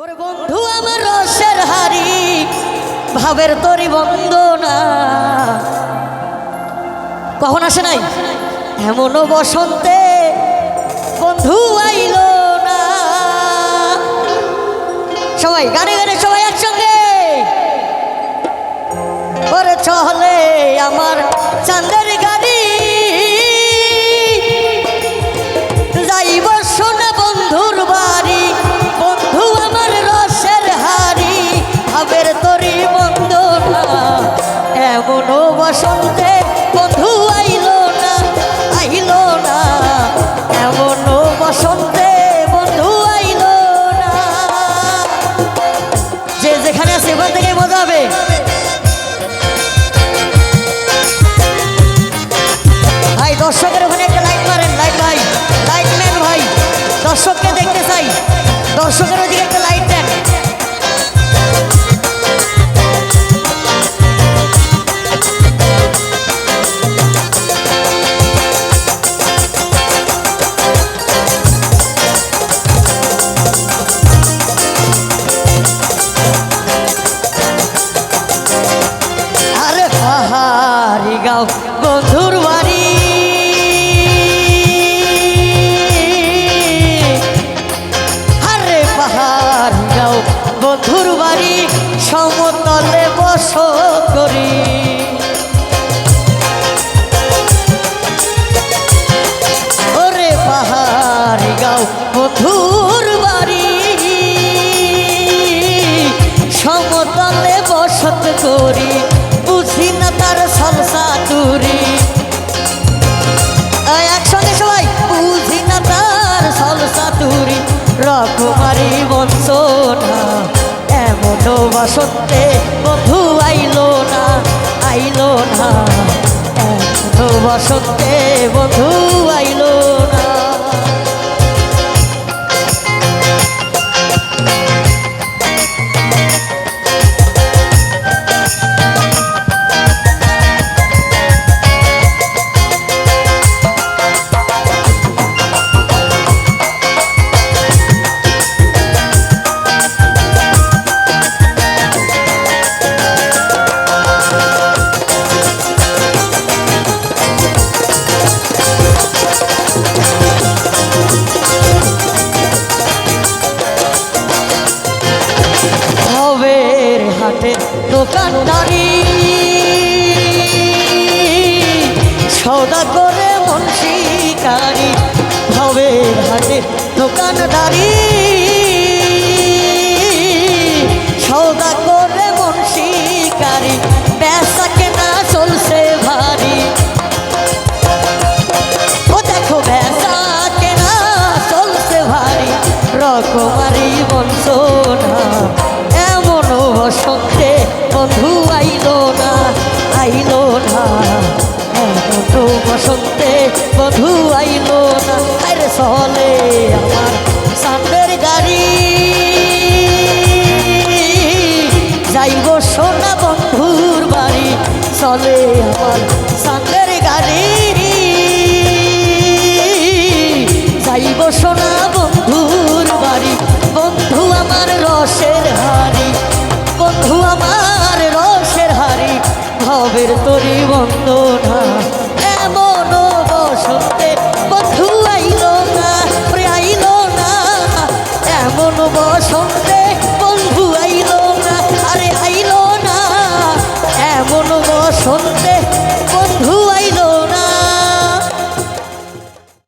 ওরে বন্ধু আমার রসের হারি ভাবের তরি বন্দনা। কখন আসে নাই? এমনও বসন্তে বন্ধু আইল না। সবাই, গানে গানে সবাই একসঙ্গে। ওরে চলে আমার চাঁদের গাড়ি যেখানে আছে ওখান থেকে মজা হবে। ভাই, দর্শকের ওখানে একটা লাইট মারেন, লাইট ভাই, লাইট ম্যান ভাই, দর্শককে দেখতে চাই। দর্শকের ওদিকে একটা লাইট দেন। গাও বন্ধুর বাড়ি। আরে পাহাড়ি গাও বন্ধুর বাড়ি, সমতলে বস করি। ওরে পাহাড়ি গাও বন্ধুর সমতলে বসত করি। তুরি রকমারি বংশ না এমন বসন্তে বধু আইলো না আইলো না। এমন বসন্তে বধু আইলো না। দোকানদারি। সৌদা করে মন শিকারি ভবের হাটে দোকানদারি। সৌদা করে মন শিকারি, বেচা কেনা চলছে ভারী। ও দেখো ভেসা কেনা চলছে ভারী, রকমারি বংশ না এমন বসন্তে বন্ধু আইলো না আইলো না। এমন বসন্তে বন্ধু আইলো না। আরে চলে আমার সামনের গাড়ি। যাইব সোনা বন্ধুর বাড়ি চলে আমার সামনের গাড়ি। যাইব সোনা বন্ধুর বাড়ি, বন্ধু আমার রসের হারি বন্ধু আমার ভবের তরি বন্দনা? এমন বসন্তে